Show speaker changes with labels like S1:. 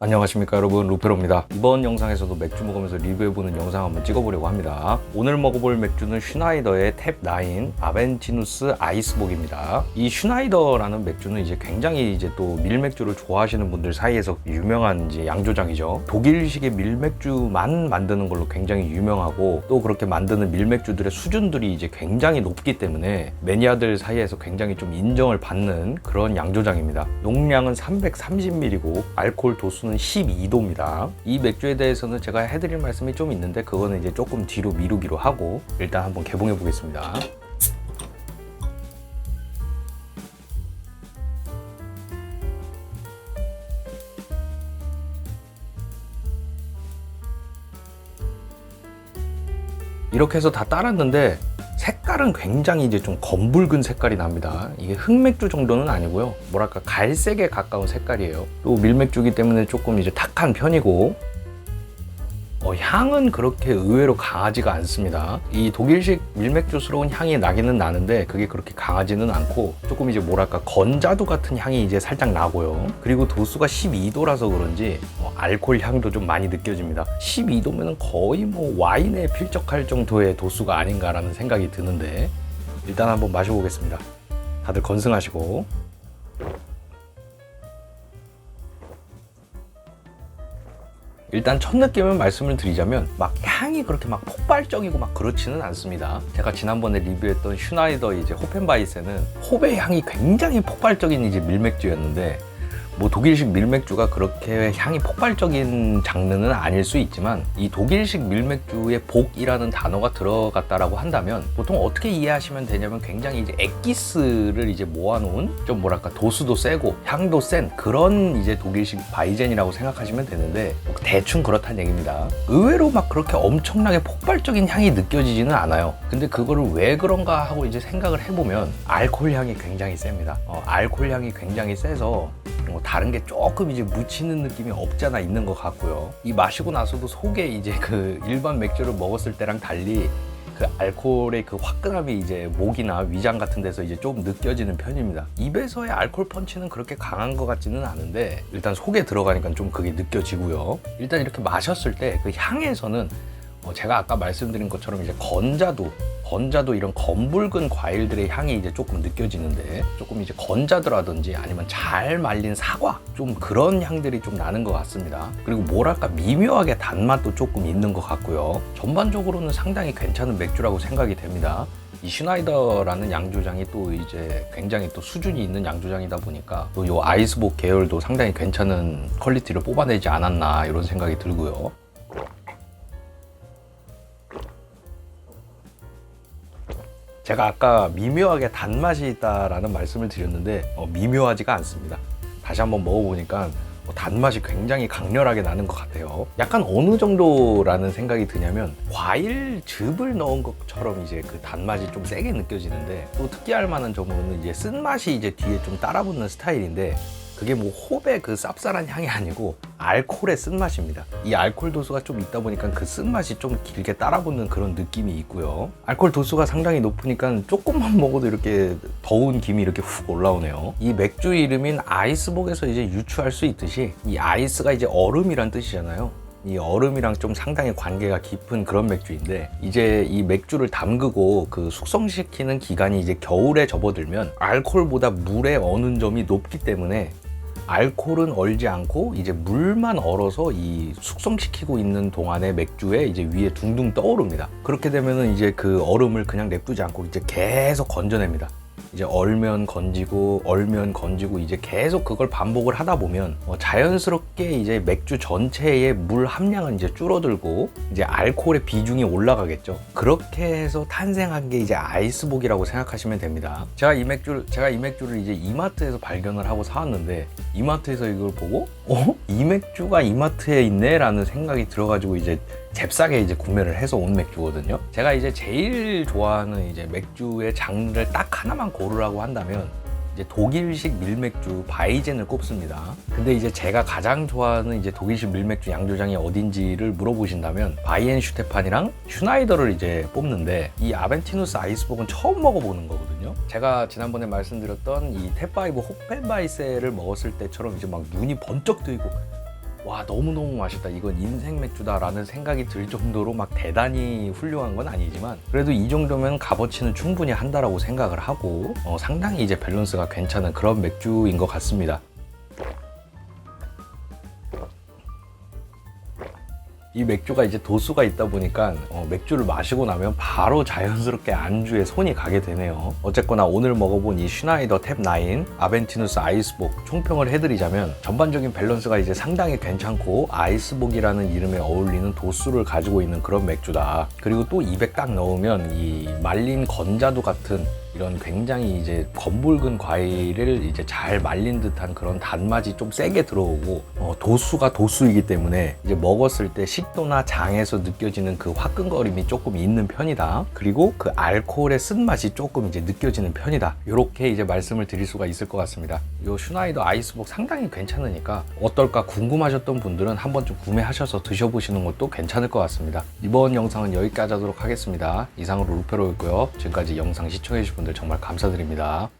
S1: 안녕하십니까 여러분. 루페로입니다. 이번 영상에서도 맥주 먹으면서 리뷰해보는 영상 한번 찍어보려고 합니다. 오늘 먹어볼 맥주는 슈나이더의 탭9 아벤티누스 아이스복입니다. 이 슈나이더라는 맥주는 이제 굉장히 이제 또 밀맥주를 좋아하시는 분들 사이에서 유명한 이제 양조장이죠. 독일식의 밀맥주만 만드는 걸로 굉장히 유명하고 또 그렇게 만드는 밀맥주들의 수준들이 이제 굉장히 높기 때문에 매니아들 사이에서 굉장히 좀 인정을 받는 그런 양조장입니다. 용량은 330ml고 알코올 도수는 12도입니다. 이 맥주에 대해서는 제가 해드릴 말씀이 좀 있는데 그거는 이제 조금 뒤로 미루기로 하고 일단 한번 개봉해 보겠습니다. 이렇게 해서 다 따랐는데 색깔은 굉장히 이제 좀 검붉은 색깔이 납니다. 이게 흑맥주 정도는 아니고요. 뭐랄까 갈색에 가까운 색깔이에요. 또 밀맥주기 때문에 조금 이제 탁한 편이고 어, 향은 그렇게 의외로 강하지가 않습니다. 이 독일식 밀맥주스러운 향이 나기는 나는데 그게 그렇게 강하지는 않고 조금 이제 뭐랄까 건자두 같은 향이 이제 살짝 나고요. 그리고 도수가 12도라서 그런지 어, 알코올 향도 좀 많이 느껴집니다. 12도면 거의 뭐 와인에 필적할 정도의 도수가 아닌가라는 생각이 드는데 일단 한번 마셔보겠습니다. 다들 건승하시고 일단 첫 느낌을 말씀을 드리자면 막 향이 그렇게 막 폭발적이고 막 그렇지는 않습니다. 제가 지난번에 리뷰했던 슈나이더 이제 호펜바이센은 호배 향이 굉장히 폭발적인 이제 밀맥주였는데 뭐 독일식 밀맥주가 그렇게 향이 폭발적인 장르는 아닐 수 있지만 이 독일식 밀맥주에 복이라는 단어가 들어갔다라고 한다면 보통 어떻게 이해하시면 되냐면 굉장히 이제 액기스를 이제 모아놓은 좀 뭐랄까 도수도 세고 향도 센 그런 이제 독일식 바이젠이라고 생각하시면 되는데 뭐 대충 그렇다는 얘기입니다. 의외로 막 그렇게 엄청나게 폭발적인 향이 느껴지지는 않아요. 근데 그거를 왜 그런가 하고 이제 생각을 해보면 알코올 향이 굉장히 셉니다. 어, 알코올 향이 굉장히 세서 뭐 다른 게 조금 이제 묻히는 느낌이 없잖아 있는 것 같고요. 이 마시고 나서도 속에 이제 그 일반 맥주를 먹었을 때랑 달리 그 알코올의 그 화끈함이 이제 목이나 위장 같은 데서 이제 좀 느껴지는 편입니다. 입에서의 알코올 펀치는 그렇게 강한 것 같지는 않은데 일단 속에 들어가니까 좀 그게 느껴지고요. 일단 이렇게 마셨을 때 그 향에서는 어, 제가 아까 말씀드린 것처럼 이제 건자도 건자도 이런 검붉은 과일들의 향이 이제 조금 느껴지는데 조금 이제 건자드라든지 아니면 잘 말린 사과 좀 그런 향들이 좀 나는 것 같습니다. 그리고 뭐랄까 미묘하게 단맛도 조금 있는 것 같고요. 전반적으로는 상당히 괜찮은 맥주라고 생각이 됩니다. 이 슈나이더라는 양조장이 또 이제 굉장히 또 수준이 있는 양조장이다 보니까 또이 아이스복 계열도 상당히 괜찮은 퀄리티를 뽑아내지 않았나 이런 생각이 들고요. 제가 아까 미묘하게 단맛이 있다라는 말씀을 드렸는데 어, 미묘하지가 않습니다. 다시 한번 먹어보니까 어, 단맛이 굉장히 강렬하게 나는 것 같아요. 약간 어느 정도라는 생각이 드냐면 과일 즙을 넣은 것처럼 이제 그 단맛이 좀 세게 느껴지는데 또 특이할 만한 점은 이제 쓴 맛이 이제 뒤에 좀 따라붙는 스타일인데 그게 뭐 호배 그 쌉쌀한 향이 아니고 알코올의 쓴맛입니다. 이 알코올 도수가 좀 있다 보니까 그 쓴맛이 좀 길게 따라붙는 그런 느낌이 있고요. 알코올 도수가 상당히 높으니까 조금만 먹어도 이렇게 더운 김이 이렇게 훅 올라오네요. 이 맥주 이름인 아이스복에서 이제 유추할 수 있듯이 이 아이스가 이제 얼음이란 뜻이잖아요. 이 얼음이랑 좀 상당히 관계가 깊은 그런 맥주인데 이제 이 맥주를 담그고 그 숙성시키는 기간이 이제 겨울에 접어들면 알코올보다 물의 어는 점이 높기 때문에 알코올은 얼지 않고 이제 물만 얼어서 이 숙성시키고 있는 동안에 맥주에 이제 위에 둥둥 떠오릅니다. 그렇게 되면은 이제 그 얼음을 그냥 냅두지 않고 이제 계속 건져냅니다. 이제 얼면 건지고 얼면 건지고 이제 계속 그걸 반복을 하다 보면 어, 자연스럽게 이제 맥주 전체의 물 함량은 이제 줄어들고 이제 알코올의 비중이 올라가겠죠. 그렇게 해서 탄생한 게 이제 아이스복이라고 생각하시면 됩니다. 제가 이 맥주를 제가 이 맥주를 이제 이마트에서 발견을 하고 사왔는데 이마트에서 이걸 보고 어? 이 맥주가 이마트에 있네 라는 생각이 들어가지고 이제 잽싸게 이제 구매를 해서 온 맥주거든요. 제가 이제 제일 좋아하는 이제 맥주의 장르를 딱 하나만 고르라고 한다면 이제 독일식 밀맥주 바이젠을 꼽습니다. 근데 이제 제가 가장 좋아하는 이제 독일식 밀맥주 양조장이 어딘지를 물어보신다면 바이엔슈테판이랑 슈나이더를 이제 뽑는데 이 아벤티누스 아이스복은 처음 먹어보는 거거든요. 제가 지난번에 말씀드렸던 이 탭바이브 호펜바이세를 먹었을 때처럼 이제 막 눈이 번쩍 뜨이고 와 너무너무 맛있다. 이건 인생 맥주다라는 생각이 들 정도로 막 대단히 훌륭한 건 아니지만 그래도 이 정도면 값어치는 충분히 한다라고 생각을 하고 어, 상당히 이제 밸런스가 괜찮은 그런 맥주인 것 같습니다 이 맥주가 이제 도수가 있다 보니까 어, 맥주를 마시고 나면 바로 자연스럽게 안주에 손이 가게 되네요. 어쨌거나 오늘 먹어본 이 슈나이더 탭9 아벤티누스 아이스복 총평을 해드리자면 전반적인 밸런스가 이제 상당히 괜찮고 아이스복이라는 이름에 어울리는 도수를 가지고 있는 그런 맥주다. 그리고 또 입에 딱 넣으면 이 말린 건자두 같은 이런 굉장히 이제 검붉은 과일을 이제 잘 말린 듯한 그런 단맛이 좀 세게 들어오고 어, 도수가 도수이기 때문에 이제 먹었을 때 식도나 장에서 느껴지는 그 화끈거림이 조금 있는 편이다. 그리고 그 알코올의 쓴맛이 조금 이제 느껴지는 편이다. 이렇게 이제 말씀을 드릴 수가 있을 것 같습니다. 요 슈나이더 아이스복 상당히 괜찮으니까 어떨까 궁금하셨던 분들은 한번 좀 구매하셔서 드셔보시는 것도 괜찮을 것 같습니다. 이번 영상은 여기까지 하도록 하겠습니다. 이상으로 루페로였고요. 지금까지 영상 시청해주신 분들 정말 감사드립니다.